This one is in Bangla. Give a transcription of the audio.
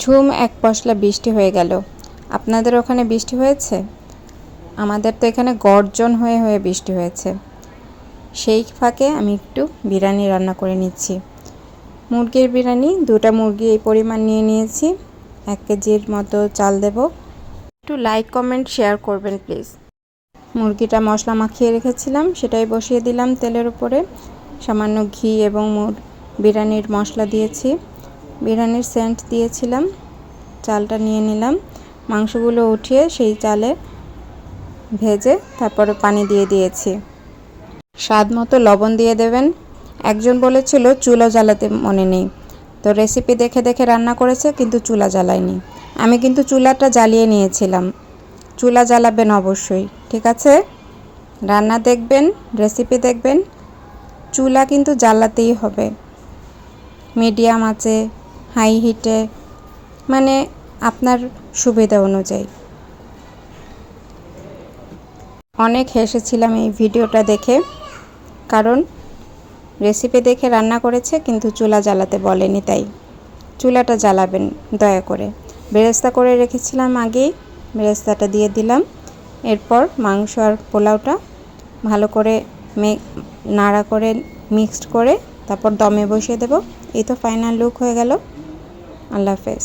ঝুম এক পশলা বৃষ্টি হয়ে গেল। আপনাদের ওখানে বৃষ্টি হয়েছে? আমাদের তো এখানে গর্জন হয়ে হয়ে বৃষ্টি হয়েছে। সেই ফাঁকে আমি একটু বিরিয়ানি রান্না করে নিচ্ছি। মুরগির বিরিয়ানি, দুটা মুরগি এই পরিমাণ নিয়ে নিয়েছি। এক কেজির মতো চাল দেব। একটু লাইক, কমেন্ট, শেয়ার করবেন প্লিজ। মুরগিটা মশলা মাখিয়ে রেখেছিলাম, সেটাই বসিয়ে দিলাম তেলের উপরে। সামান্য ঘি এবং বিরিয়ানির মশলা দিয়েছি। বিরিয়ানির সেন্ট দিয়েছিলাম, চালটা নিয়ে নিলাম, মাংসগুলো উঠিয়ে সেই চালে ভেজে তারপরে পানি দিয়ে দিয়েছি। স্বাদ মতো লবণ দিয়ে দেবেন। একজন বলেছিল চুলো জ্বালাতে মনে নেই। তো রেসিপি দেখে দেখে রান্না করেছে, কিন্তু চুলা জ্বালায়নি। আমি কিন্তু চুলাটা জ্বালিয়ে নিয়েছিলাম। চুলা জ্বালাবেন অবশ্যই, ঠিক আছে? রান্না দেখবেন রেসিপি দেখবেন। চুলা কিন্তু জ্বালাতেই হবে। মিডিয়াম আছে হাই হিটে মানে আপনার সুবিধা অনুযায়ী। অনেক হেসেছিলাম এই ভিডিওটা দেখে, কারণ রেসিপি দেখে রান্না করেছে কিন্তু চুলা জ্বালাতে বলেনি তাই। চুলাটা জ্বালাবেন, দয়া করে। বেরেস্তা করে রেখেছিলাম আগেই, বেরেস্তাটা দিয়ে দিলাম। এরপর মাংস আর পোলাওটা ভালো করে মে নাড়া করে মিক্সড করে তারপর দমে বসিয়ে দেব। এই তো ফাইনাল লুক হয়ে গেল। আল্লাহ হাফেজ।